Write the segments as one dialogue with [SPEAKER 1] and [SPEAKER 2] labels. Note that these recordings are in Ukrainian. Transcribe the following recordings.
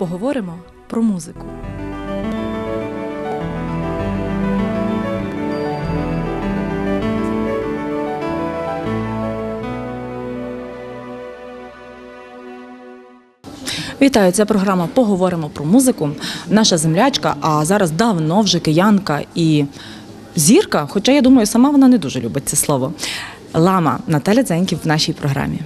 [SPEAKER 1] поговоримо про музику. Вітаю, це програма Поговоримо про музику. Наша землячка, а зараз давно вже киянка і зірка, хоча я думаю, сама вона не дуже любить це слово. Лама Наталя Дзеньків в нашій програмі.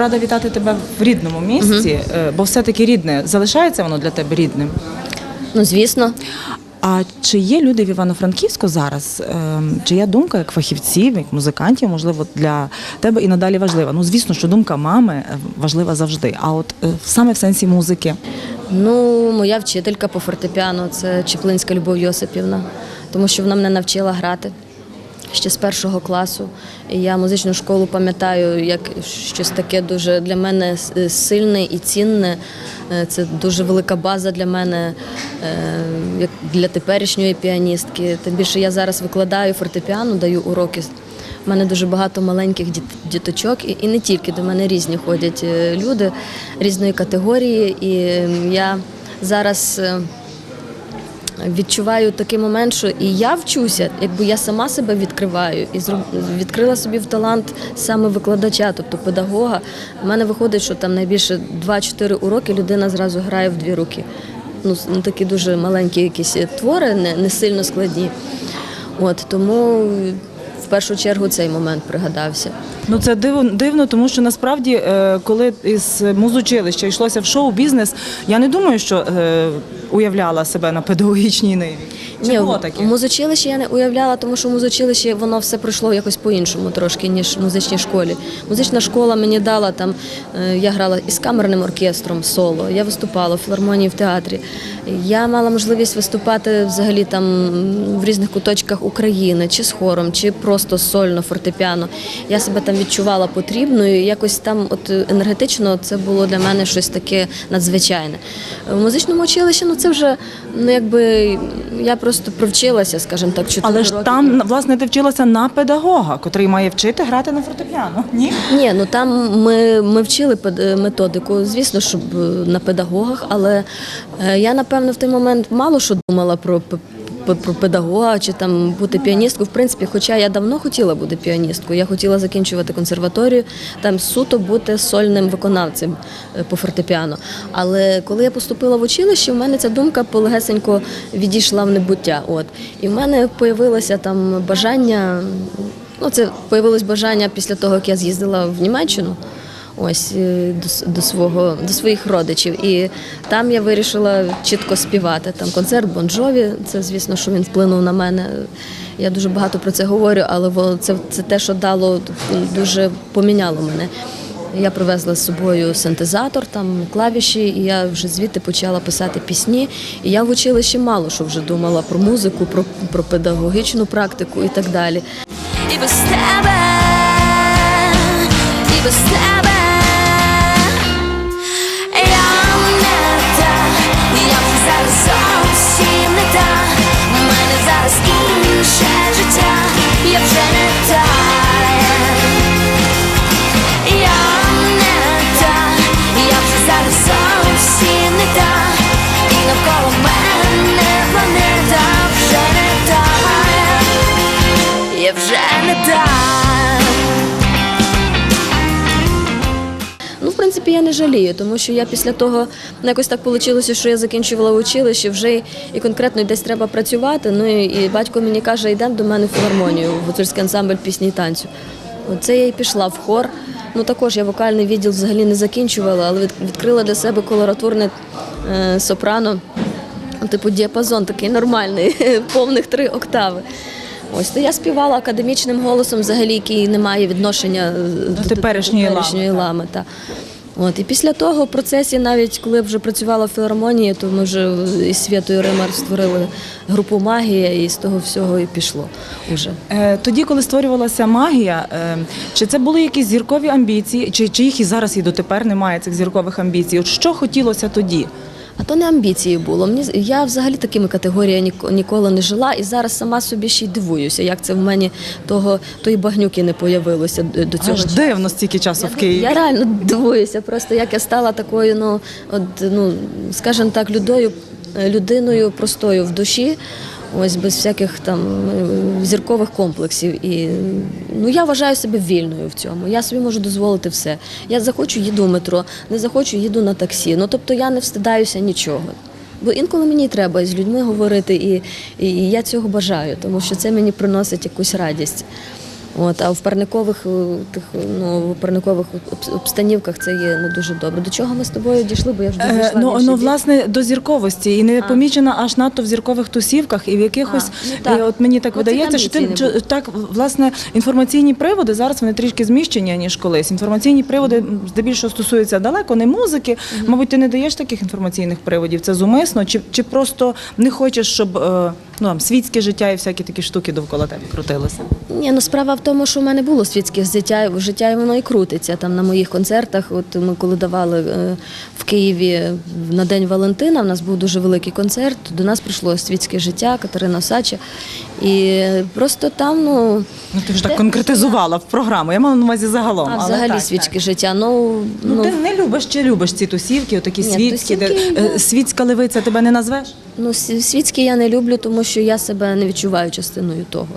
[SPEAKER 1] Рада вітати тебе в рідному місці, е, бо все-таки рідне залишається воно для тебе рідним.
[SPEAKER 2] Ну, звісно,
[SPEAKER 1] А чи є люди в Івано-Франківську зараз? е, Чия думка як фахівців, як музикантів, можливо, для тебе і надалі важлива? Ну, звісно, що думка мами е, важлива завжди. А от е, саме в сенсі музики.
[SPEAKER 2] ну моя вчителька по фортепіано це Чеплинська Любов Йосипівна, тому що вона мене навчила грати ще з першого класу. Я музичну школу пам'ятаю як щось таке дуже для мене сильне і цінне. Е, Це дуже велика база для мене, е, як для теперішньої піаністки. Тим більше я зараз викладаю фортепіано, даю уроки. У мене дуже багато маленьких діт- діточок, і, не тільки до мене різні ходять е, люди різної категорії. І е, я зараз е, відчуваю такий момент, що і я вчуся, якби я сама себе відкриваю і відкрила собі в талант саме викладача, тобто педагога. У мене виходить, що там найбільше 2-4 уроки людина зразу грає в дві руки. Ну, ну такі дуже маленькі якісь твори, не, не сильно складні. От тому в першу чергу цей момент пригадався.
[SPEAKER 1] Ну це дивно, дивно, тому що насправді, е, коли із музучилища йшлося в шоу-бізнес, я не думаю, що е, уявляла себе на педагогічній ниві. Чи було
[SPEAKER 2] в-
[SPEAKER 1] таке?
[SPEAKER 2] в музичилищі я не уявляла, тому що в музичилищі воно все пройшло якось по-іншому трошки, ніж в музичній школі. Музична школа мені дала там, е, я грала із камерним оркестром соло, я виступала в філармонії в театрі. Я мала можливість виступати взагалі там в різних куточках України, чи з хором, чи просто сольно фортепіано. Я себе там відчувала потрібною. і Якось там, от енергетично, це було для мене щось таке надзвичайне. В музичному училищі, ну це вже ну якби я просто провчилася, скажімо так, 4
[SPEAKER 1] Але ж
[SPEAKER 2] роки.
[SPEAKER 1] там власне ти вчилася на педагога, котрий має вчити грати на фортепіано. Ні?
[SPEAKER 2] Ні, ну там ми, ми вчили пед- методику, звісно, щоб е, на педагогах, але е, я напевно в той момент мало що думала про. Про педагога чи там бути піаністкою, в принципі, хоча я давно хотіла бути піаністкою, я хотіла закінчувати консерваторію, там суто бути сольним виконавцем е, по фортепіано. Але коли я поступила в училище, в мене ця думка полегесенько відійшла в небуття. От і в мене появилося там бажання. Ну, це появилось бажання після того, як я з'їздила в Німеччину. Ось е, до, до свого до своїх родичів, і там я вирішила чітко співати. Там концерт Бонжові. Це звісно, що він вплинув на мене. Я дуже багато про це говорю, але це, це те, що дало дуже поміняло мене. Я привезла з собою синтезатор, там клавіші, і я вже звідти почала писати пісні. І я в училищі мало що вже думала про музику, про, про педагогічну практику і так далі.
[SPEAKER 3] І без тебе, і без тебе не
[SPEAKER 2] жалію, тому що я після того ну, якось так вийшло, що я закінчувала училище, вже і конкретно десь треба працювати. Ну і, батько мені каже, йдемо до мене в філармонію, в гуцульський ансамбль пісні і танцю. Оце я і пішла в хор. Ну також я вокальний відділ взагалі не закінчувала, але відкрила для себе колоратурне е, сопрано, типу діапазон такий нормальний, повних три октави. Ось то я співала академічним голосом, взагалі, який не має відношення е, до,
[SPEAKER 1] теперішньої лами,
[SPEAKER 2] теперішньої
[SPEAKER 1] так.
[SPEAKER 2] лами. Та. От, і після того в процесі, навіть коли вже працювала в філармонії, то ми вже із Святою Римар створили групу магія, і з того всього і пішло уже.
[SPEAKER 1] Е, Тоді, коли створювалася магія, е, чи це були якісь зіркові амбіції, чи, чи їх і зараз і дотепер немає цих зіркових амбіцій? От що хотілося тоді?
[SPEAKER 2] А то не амбіції було. Мені я взагалі такими категоріями ніко- ніколи не жила, і зараз сама собі ще й дивуюся, як це в мені того тої багнюки не появилося до цього.
[SPEAKER 1] Аж дивно стільки часу в Києві.
[SPEAKER 2] Я реально дивуюся, просто як я стала такою, ну от ну скажімо так, людою, людиною простою в душі. Ось без всяких там е, зіркових комплексів. І ну я вважаю себе вільною в цьому. Я собі можу дозволити все. Я захочу їду в метро, не захочу їду на таксі. Ну тобто я не встидаюся нічого. Бо інколи мені треба з людьми говорити, і, і я цього бажаю, тому що це мені приносить якусь радість. От, а в парникових е, тих ну в парникових обстанівках це є не дуже добре. До чого ми з тобою дійшли? Бо я вже
[SPEAKER 1] Е, ну, ну власне до зірковості і не
[SPEAKER 2] А.
[SPEAKER 1] помічена аж надто в зіркових тусівках і в якихось
[SPEAKER 2] А, ну так.
[SPEAKER 1] от мені так
[SPEAKER 2] Ну,
[SPEAKER 1] видається, що ти
[SPEAKER 2] амбіції
[SPEAKER 1] так власне інформаційні приводи зараз вони трішки зміщені ніж колись. Інформаційні приводи здебільшого стосуються далеко не музики. Мабуть, ти не даєш таких інформаційних приводів. Це зумисно, чи, чи просто не хочеш, щоб е, ну там світське життя і всякі такі штуки довкола тебе крутилися?
[SPEAKER 2] Ні, ну справа в тому, що в мене було світське життя, життя і воно і крутиться там на моїх концертах. От ми коли давали е, в Києві на День Валентина, в нас був дуже великий концерт. До нас прийшло світське життя, Катерина Осача. І просто там, ну,
[SPEAKER 1] Ну ти вже так конкретизувала в програму. Я мала на увазі загалом.
[SPEAKER 2] а
[SPEAKER 1] але
[SPEAKER 2] взагалі
[SPEAKER 1] так,
[SPEAKER 2] світське
[SPEAKER 1] так.
[SPEAKER 2] життя. Ну,
[SPEAKER 1] Ну, ти не любиш чи любиш ці тусівки, отакі
[SPEAKER 2] Ні,
[SPEAKER 1] світські, де
[SPEAKER 2] тусівки,
[SPEAKER 1] е,
[SPEAKER 2] ну.
[SPEAKER 1] світська левиця тебе не назвеш?
[SPEAKER 2] Ну, с- світське я не люблю, тому що я себе не відчуваю частиною того.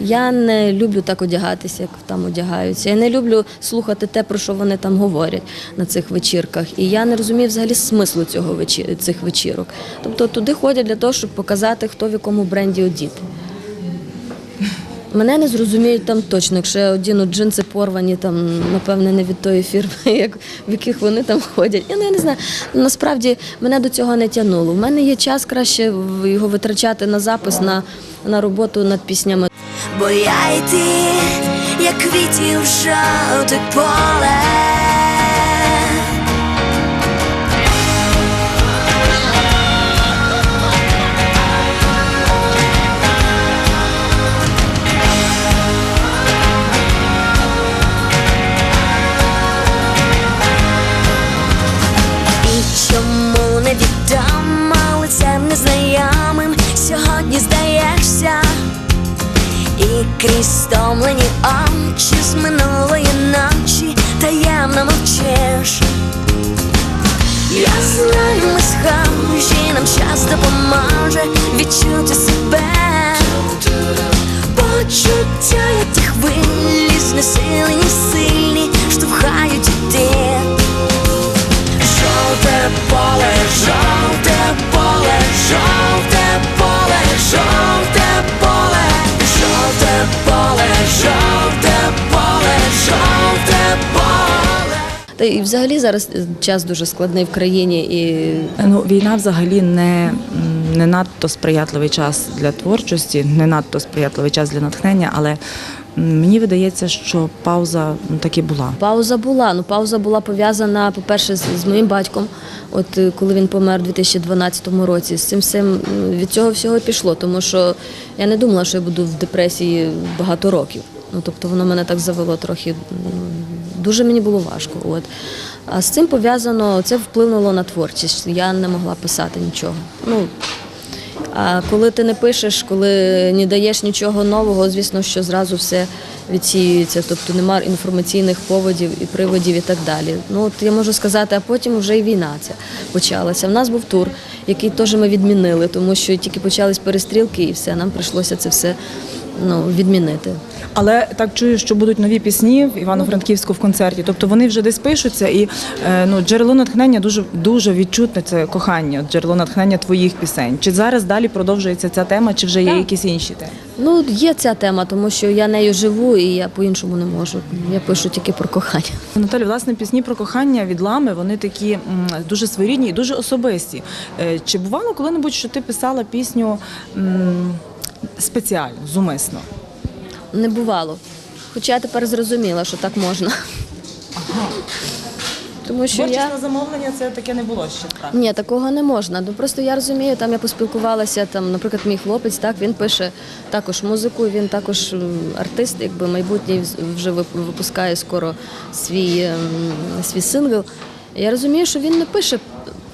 [SPEAKER 2] Я не люблю так одягатися, як там одягаються. Я не люблю слухати те, про що вони там говорять на цих вечірках. І я не розумію взагалі смислу цього цих вечірок. Тобто туди ходять для того, щоб показати, хто в якому бренді одіти. Мене не зрозуміють там точно, якщо я одіну джинси порвані, там, напевне, не від тої фірми, як, в яких вони там ходять. Я, ну, я не знаю. Насправді мене до цього не тягнуло. У мене є час краще його витрачати на запис, на, на роботу над піснями.
[SPEAKER 3] Бо я йти, як квітів жовте поле. Крізь стомлені очі з минулої ночі таємно мовчиш. Я знаю, ми схожі, нам час допоможе відчути себе. Почуття, як ті хвилі, знесилені, сильні,
[SPEAKER 2] Та і взагалі зараз е, час дуже складний в країні і
[SPEAKER 1] Ну, війна взагалі не, не надто сприятливий час для творчості, не надто сприятливий час для натхнення, але мені видається, що пауза м, таки була.
[SPEAKER 2] Пауза була. Ну, пауза була пов'язана, по-перше, з, з моїм батьком. От е, коли він помер у 2012 році, з цим всім від цього всього пішло, тому що я не думала, що я буду в депресії багато років. Ну тобто воно мене так завело трохи. Дуже мені було важко. От. А з цим пов'язано, це вплинуло на творчість. Я не могла писати нічого. Ну, а коли ти не пишеш, коли не даєш нічого нового, звісно, що зразу все відсіюється, тобто немає інформаційних поводів і приводів і так далі. Ну от я можу сказати, а потім вже і війна ця почалася. В нас був тур, який теж ми відмінили, тому що тільки почались перестрілки, і все, нам прийшлося це все ну, відмінити.
[SPEAKER 1] Але так чую, що будуть нові пісні в Івано-Франківську в концерті. Тобто вони вже десь пишуться, і е, ну, джерело натхнення дуже дуже відчутне це кохання, джерело натхнення твоїх пісень. Чи зараз далі продовжується ця тема, чи вже є
[SPEAKER 2] Так.
[SPEAKER 1] якісь інші теми?
[SPEAKER 2] Ну, є ця тема, тому що я нею живу і я по-іншому не можу. Я пишу тільки про кохання.
[SPEAKER 1] Наталі, власне, пісні про кохання від лами вони такі дуже своєрідні і дуже особисті. Е, Чи бувало коли-небудь, що ти писала пісню спеціально, зумисно?
[SPEAKER 2] Не бувало. Хоча я тепер зрозуміла, що так можна. Тому що я...
[SPEAKER 1] на замовлення це таке не було ще правда.
[SPEAKER 2] Ні, такого не можна. Ну просто я розумію, там я поспілкувалася. Там, наприклад, мій хлопець, так він пише також музику. Він також артист, якби майбутній вже випускає скоро свій, ем, свій сингл. Я розумію, що він не пише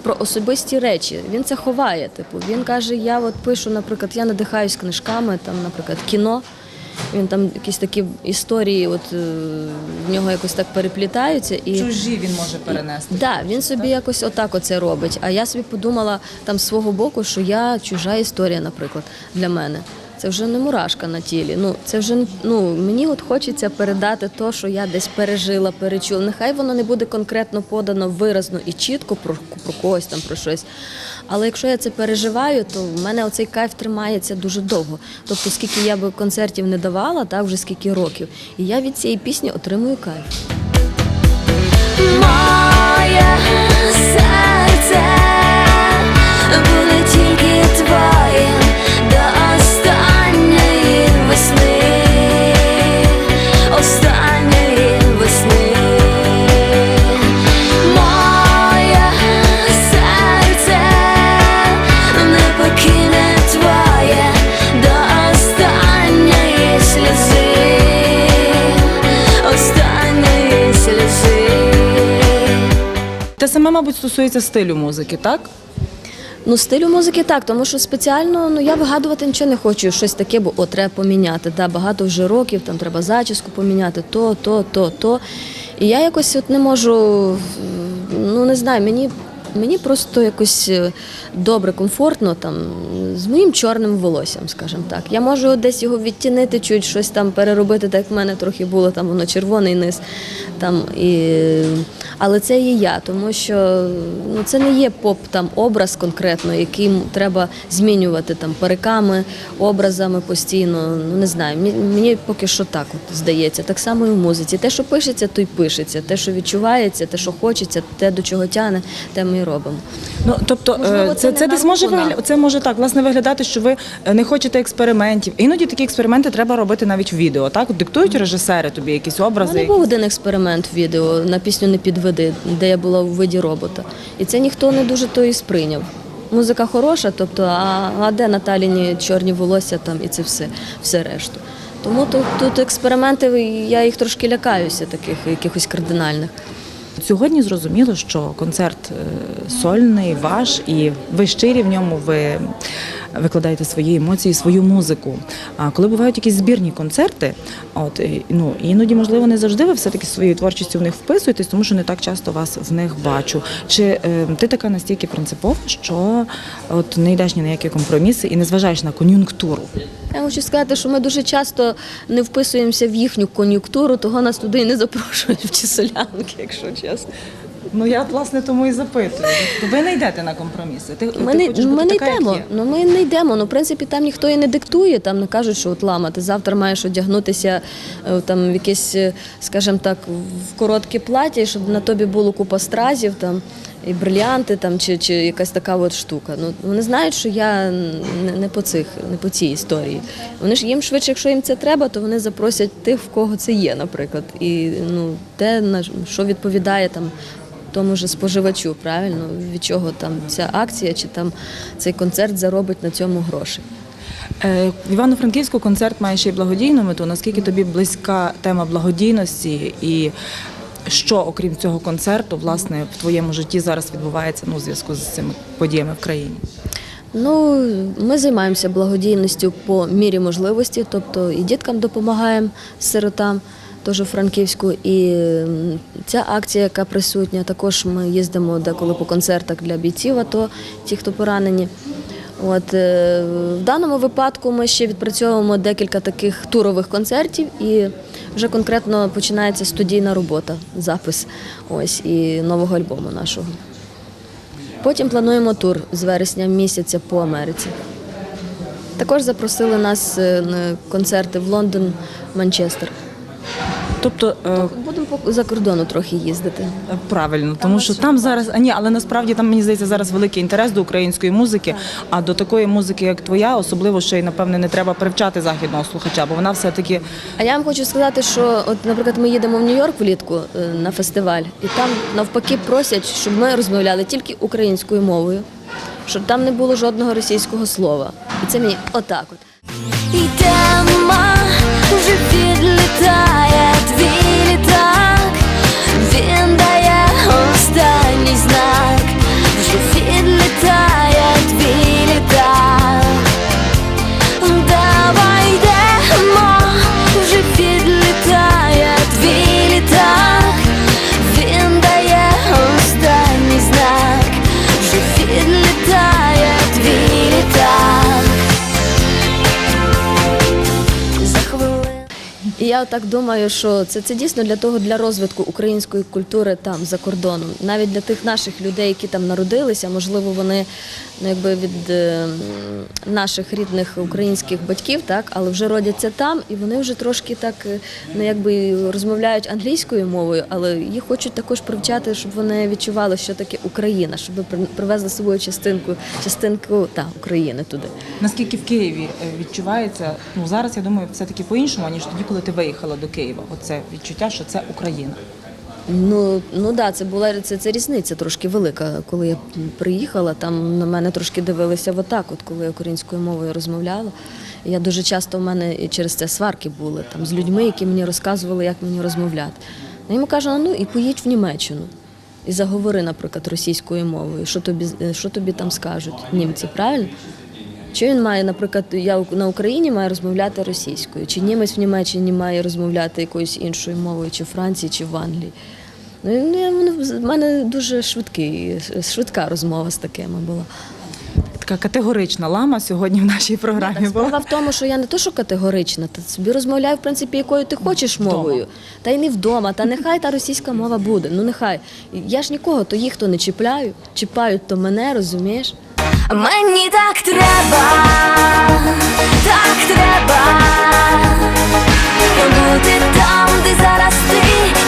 [SPEAKER 2] про особисті речі. Він це ховає. Типу, він каже: я от пишу, наприклад, я надихаюсь книжками, там, наприклад, кіно. Він там якісь такі історії, от е, в нього якось так переплітаються і.
[SPEAKER 1] Чужі він може перенести.
[SPEAKER 2] Да, він собі якось отак оце робить. А я собі подумала там з свого боку, що я чужа історія, наприклад, для мене. Це вже не мурашка на тілі. Ну це вже ну мені от хочеться передати то, що я десь пережила, перечула. Нехай воно не буде конкретно подано виразно і чітко про, про когось там про щось. Але якщо я це переживаю, то в мене оцей кайф тримається дуже довго. Тобто, скільки я би концертів не давала, так вже скільки років, і я від цієї пісні отримую кайф.
[SPEAKER 1] Саме, мабуть, стосується стилю музики, так?
[SPEAKER 2] Ну, стилю музики так, тому що спеціально ну я вигадувати нічого не хочу, щось таке, бо о, треба поміняти. Да, багато вже років, там треба зачіску поміняти, то, то, то, то. І я якось от не можу, ну не знаю, мені. Мені просто якось е, добре, комфортно там з моїм чорним волоссям, скажімо так. Я можу десь його відтінити, чуть щось там переробити, так як в мене трохи було там воно червоний низ. Там, і... Але це є я, тому що ну, це не є поп там образ конкретно, який треба змінювати там париками, образами постійно. Ну не знаю. Мені поки що так от здається. Так само і в музиці. Те, що пишеться, то й пишеться. Те, що відчувається, те, що хочеться, те, до чого тяне, те ми робимо.
[SPEAKER 1] Ну тобто,
[SPEAKER 2] Можливо,
[SPEAKER 1] е,
[SPEAKER 2] це
[SPEAKER 1] це, це десь може вигля... це може так власне виглядати, що ви не хочете експериментів. Іноді такі експерименти треба робити навіть в відео. Так диктують режисери тобі якісь
[SPEAKER 2] У
[SPEAKER 1] образи.
[SPEAKER 2] мене був один експеримент в відео на пісню Не підведи, де я була у виді робота. І це ніхто не дуже то і сприйняв. Музика хороша, тобто, а, а де Наталіні чорні волосся там і це все, все решту. Тому тут, тут експерименти, я їх трошки лякаюся, таких якихось кардинальних.
[SPEAKER 1] Сьогодні зрозуміло, що концерт е, сольний, ваш, і ви щирі в ньому, ви викладаєте свої емоції, свою музику. А коли бувають якісь збірні концерти, от ну іноді, можливо, не завжди ви все-таки своєю творчістю в них вписуєтесь, тому що не так часто вас в них бачу. Чи е, ти така настільки принципова, що от не йдеш ні на які компроміси і не зважаєш на кон'юнктуру?
[SPEAKER 2] Я хочу сказати, що ми дуже часто не вписуємося в їхню кон'юнктуру, того нас туди і не запрошують в ті солянки, якщо чесно.
[SPEAKER 1] Ну я власне тому і запитую. Ви не йдете на компроміси. Ти,
[SPEAKER 2] Ми
[SPEAKER 1] ти
[SPEAKER 2] не,
[SPEAKER 1] хочеш
[SPEAKER 2] ми не
[SPEAKER 1] така, як
[SPEAKER 2] йдемо.
[SPEAKER 1] є.
[SPEAKER 2] Ну ми не йдемо. Ну, в принципі, там ніхто і не диктує. Там не кажуть, що от лама, ти завтра маєш одягнутися е, там в якесь, е, скажімо так, в коротке плаття, щоб на тобі було купа стразів там. І брилянти там чи, чи якась така от штука. Ну вони знають, що я не, не по цих, не по цій історії. Вони ж їм швидше, якщо їм це треба, то вони запросять тих, в кого це є, наприклад. І ну те на що відповідає там тому ж споживачу, правильно від чого там ця акція чи там цей концерт заробить на цьому гроші.
[SPEAKER 1] Е, В Івано-Франківську концерт має ще й благодійну мету. Наскільки тобі близька тема благодійності, і що, окрім цього концерту, власне, в твоєму житті зараз відбувається ну, у зв'язку з цими подіями в країні?
[SPEAKER 2] Ну, ми займаємося благодійністю по мірі можливості, тобто і діткам допомагаємо сиротам, теж у Франківську. І ця акція, яка присутня, також ми їздимо деколи по концертах для бійців, АТО, ті, хто поранені. От е, в даному випадку ми ще відпрацьовуємо декілька таких турових концертів, і вже конкретно починається студійна робота, запис ось і нового альбому нашого. Потім плануємо тур з вересня місяця по Америці. Також запросили нас е, на концерти в Лондон, Манчестер.
[SPEAKER 1] Тобто е,
[SPEAKER 2] Будемо за кордону трохи їздити.
[SPEAKER 1] правильно, тому що там зараз а ні, але насправді там мені здається зараз великий інтерес до української музики. А до такої музики, як твоя, особливо ще й напевне не треба привчати західного слухача, бо вона все таки
[SPEAKER 2] А я вам хочу сказати, що, от, наприклад, ми їдемо в Нью-Йорк влітку е, на фестиваль, і там навпаки просять, щоб ми розмовляли тільки українською мовою, щоб там не було жодного російського слова. І це мені отак от. Я так думаю, що це, це дійсно для того, для розвитку української культури там за кордоном. Навіть для тих наших людей, які там народилися, можливо, вони ну, якби від е, наших рідних українських батьків, так, але вже родяться там, і вони вже трошки так е, ну, якби розмовляють англійською мовою, але їх хочуть також привчати, щоб вони відчували, що таке Україна, щоб при- привезли з собою частинку, частинку та, України туди.
[SPEAKER 1] наскільки в Києві е, відчувається, ну зараз я думаю, все таки по-іншому, ніж тоді, коли ти виїхала до Києва. Оце відчуття, що це Україна.
[SPEAKER 2] Ну, ну да, це була це, це різниця трошки велика. Коли я приїхала, там на мене трошки дивилися в отак, от коли я українською мовою розмовляла. Я дуже часто в мене і через це сварки були там з людьми, які мені розказували, як мені розмовляти. Я йому кажу, ну і поїдь в Німеччину. І заговори, наприклад, російською мовою. Що тобі, що тобі там скажуть німці, правильно? Чи він має, наприклад, я на Україні маю розмовляти російською, чи німець в Німеччині має розмовляти якоюсь іншою мовою, чи в Франції, чи в Англії. Ну, ну, я- в мене дуже швидкий, швидка розмова з такими була.
[SPEAKER 1] Така категорична лама сьогодні в нашій програмі
[SPEAKER 2] Справа
[SPEAKER 1] була.
[SPEAKER 2] в тому, що я не то, що категорична, ти собі розмовляй, в принципі, якою ти хочеш
[SPEAKER 1] Вдома.
[SPEAKER 2] мовою. Та й не вдома, та нехай та російська мова буде. Ну нехай. Я ж нікого, то їх то не чіпляю, чіпають то мене, розумієш?
[SPEAKER 3] Мені так треба, так треба бути там, де зараз ти,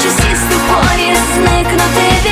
[SPEAKER 3] чи сісти поїзд, зникнути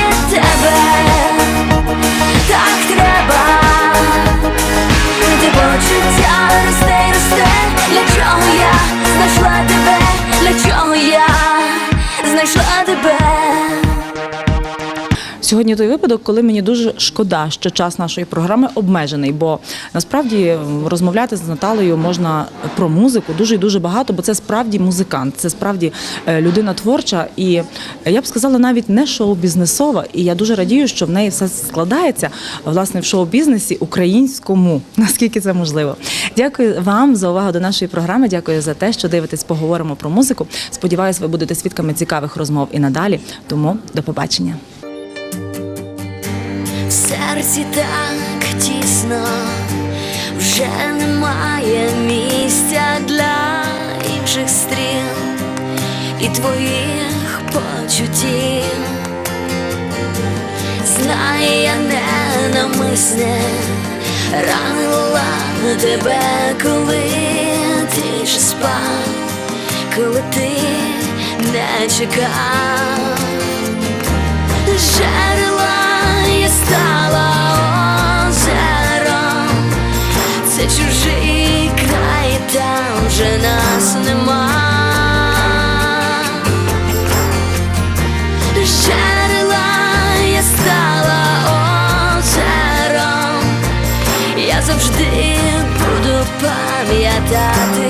[SPEAKER 1] Сьогодні той випадок, коли мені дуже шкода, що час нашої програми обмежений, бо насправді розмовляти з Наталею можна про музику дуже і дуже багато, бо це справді музикант, це справді е, людина творча, і я б сказала навіть не шоу-бізнесова. І я дуже радію, що в неї все складається власне в шоу-бізнесі українському, наскільки це можливо. Дякую вам за увагу до нашої програми. Дякую за те, що дивитесь, поговоримо про музику. Сподіваюсь, ви будете свідками цікавих розмов і надалі. Тому до побачення.
[SPEAKER 3] Серці так тісно, вже немає місця для інших стріл і твоїх почуттів. Знаю, я не намисне ранила тебе, коли ти ще спав, коли ти не чекав. Жерела я стала озером, це чужий край, там вже нас нема. Жерела я стала озером, я завжди буду пам'ятати